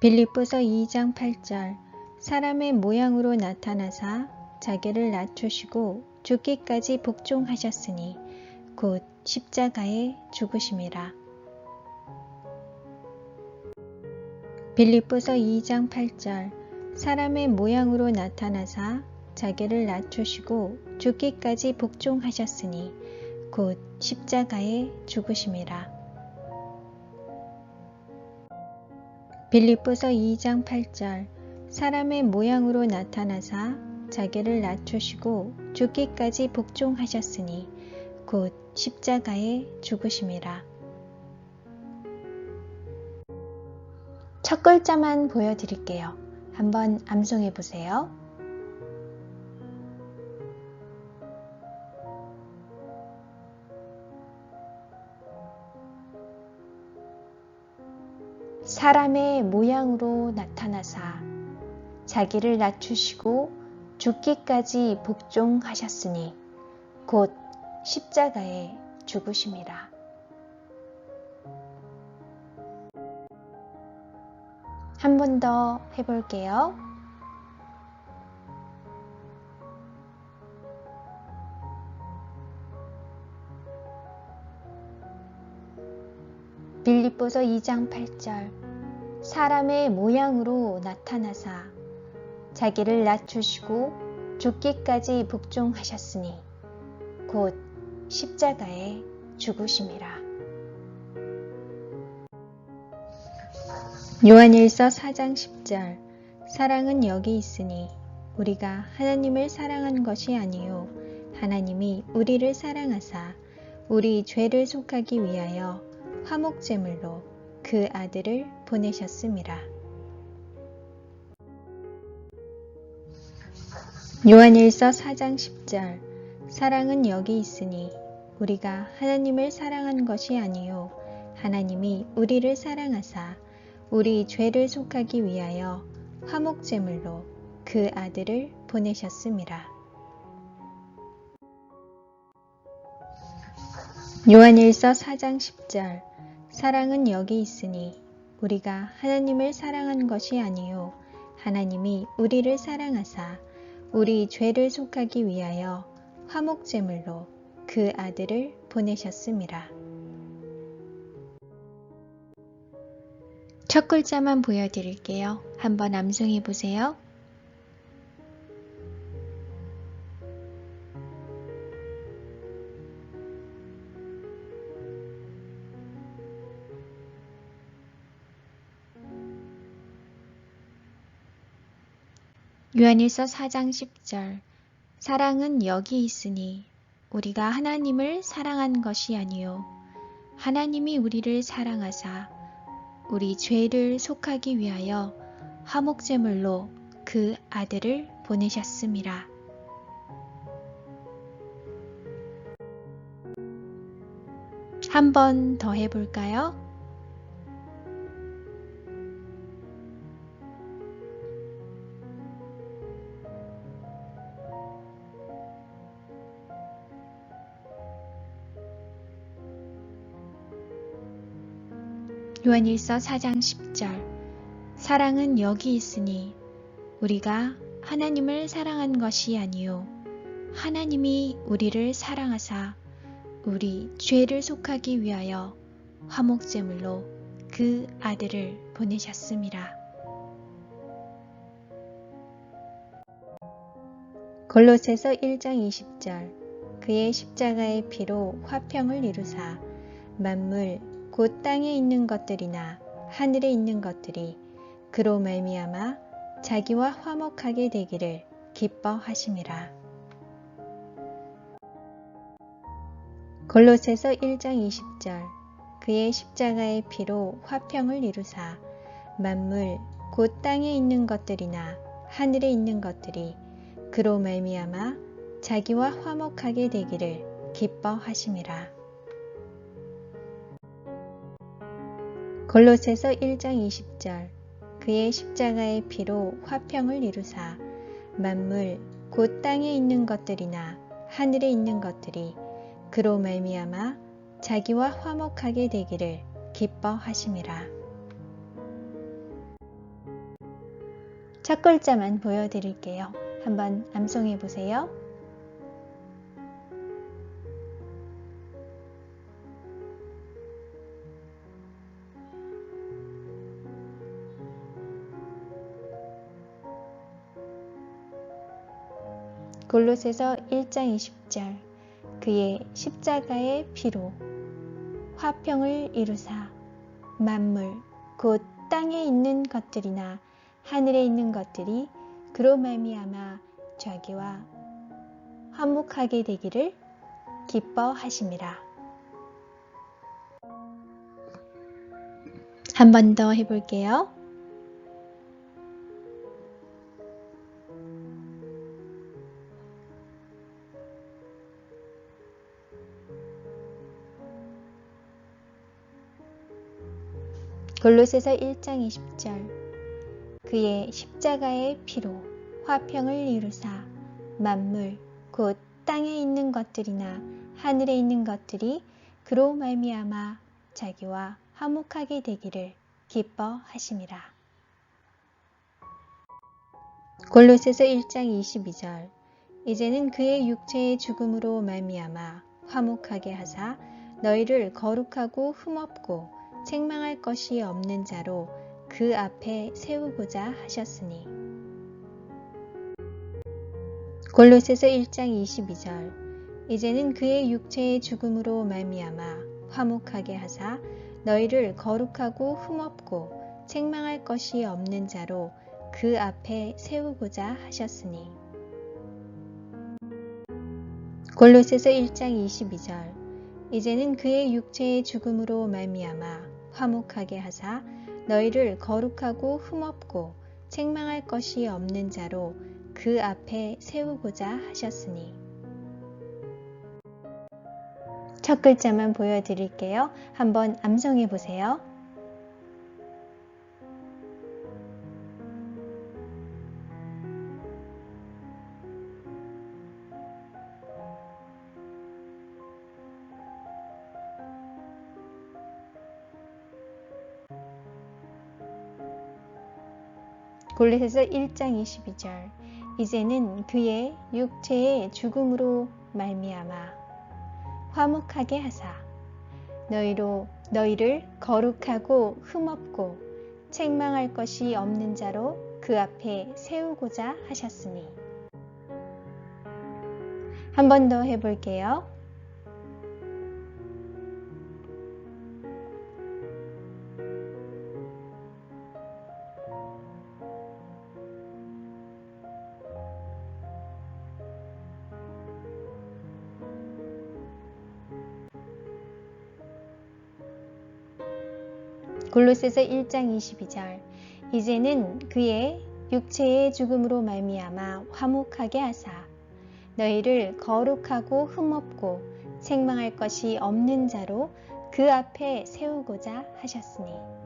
빌립보서 2장 8절 사람의 모양으로 나타나사 자기를 낮추시고 죽기까지 복종하셨으니 곧 십자가에 죽으심이라. 빌립보서 2장 8절 사람의 모양으로 나타나사 자기를 낮추시고 죽기까지 복종하셨으니 곧 십자가에 죽으심이라. 빌립보서 2장 8절 사람의 모양으로 나타나사 자기를 낮추시고 죽기까지 복종하셨으니 곧 십자가에 죽으심이라. 첫 글자만 보여드릴게요. 한번 암송해 보세요. 사람의 모양으로 나타나사 자기를 낮추시고 죽기까지 복종하셨으니 곧 십자가에 죽으심이라. 한 번 더 해볼게요. 빌립보서 2장 8절 사람의 모양으로 나타나사 자기를 낮추시고 죽기까지 복종하셨으니 곧 십자가에 죽으심이라. 요한일서 4장 10절 사랑은 여기 있으니 우리가 하나님을 사랑한 것이 아니요 하나님이 우리를 사랑하사 우리 죄를 속하기 위하여 화목제물로 그 아들을 보내셨습니다. 요한일서 4장 10절 사랑은 여기 있으니 우리가 하나님을 사랑한 것이 아니요 하나님이 우리를 사랑하사 우리 죄를 속하기 위하여 화목 제물로 그 아들을 보내셨습니다. 요한일서 4장 10절 사랑은 여기 있으니 우리가 하나님을 사랑한 것이 아니요 하나님이 우리를 사랑하사 우리 죄를 속하기 위하여 화목 제물로 그 아들을 보내셨습니다. 첫 글자만 보여드릴게요. 한번 암송해 보세요. 요한일서 4장 10절 사랑은 여기 있으니 우리가 하나님을 사랑한 것이 아니요 하나님이 우리를 사랑하사 우리 죄를 속하기 위하여 화목제물로 그 아들을 보내셨습니다. 한 번 더 해볼까요? 요한일서 4장 10절. 사랑은 여기 있으니 우리가 하나님을 사랑한 것이 아니요. 하나님이 우리를 사랑하사 우리 죄를 속하기 위하여 화목제물로 그 아들을 보내셨습니다. 골로새서 1장 20절. 그의 십자가의 피로 화평을 이루사 만물 곧 땅에 있는 것들이나 하늘에 있는 것들이 그로 말미암아 자기와 화목하게 되기를 기뻐하심이라. 골로새서 1장 20절 그의 십자가의 피로 화평을 이루사 만물 곧 땅에 있는 것들이나 하늘에 있는 것들이 그로 말미암아 자기와 화목하게 되기를 기뻐하심이라. 골로새서 1장 20절 그의 십자가의 피로 화평을 이루사 만물 곧 땅에 있는 것들이나 하늘에 있는 것들이 그로 말미암아 자기와 화목하게 되기를 기뻐하심이라. 첫 글자만 보여드릴게요. 한번 암송해 보세요. 골로새서 1장 20절 그의 십자가의 피로 화평을 이루사 만물 곧 땅에 있는 것들이나 하늘에 있는 것들이 그로 말미암아 자기와 화목하게 되기를 기뻐하심이라. 한 번 더 해볼게요. 골로새서 1장 20절 그의 십자가의 피로 화평을 이루사 만물 곧 땅에 있는 것들이나 하늘에 있는 것들이 그로 말미암아 자기와 화목하게 되기를 기뻐하심이라. 골로새서 1장 22절 이제는 그의 육체의 죽음으로 말미암아 화목하게 하사 너희를 거룩하고 흠없고 책망할 것이 없는 자로 그 앞에 세우고자 하셨으니. 골로새서 1장 22절 이제는 그의 육체의 죽음으로 말미암아 화목하게 하사 너희를 거룩하고 흠없고 책망할 것이 없는 자로 그 앞에 세우고자 하셨으니. 골로새서 1장 22절 이제는 그의 육체의 죽음으로 말미암아 화목하게 하사 너희를 거룩하고 흠없고 책망할 것이 없는 자로 그 앞에 세우고자 하셨으니. 첫 글자만 보여드릴게요. 한번 암송해 보세요. 골로새서 1장 22절. 이제는 그의 육체의 죽음으로 말미암아 화목하게 하사. 너희로 너희를 거룩하고 흠없고 책망할 것이 없는 자로 그 앞에 세우고자 하셨으니. 한 번 더 해볼게요. 골로새서 1장 22절. 이제는 그의 육체의 죽음으로 말미암아 화목하게 하사. 너희를 거룩하고 흠없고 책망할 것이 없는 자로 그 앞에 세우고자 하셨으니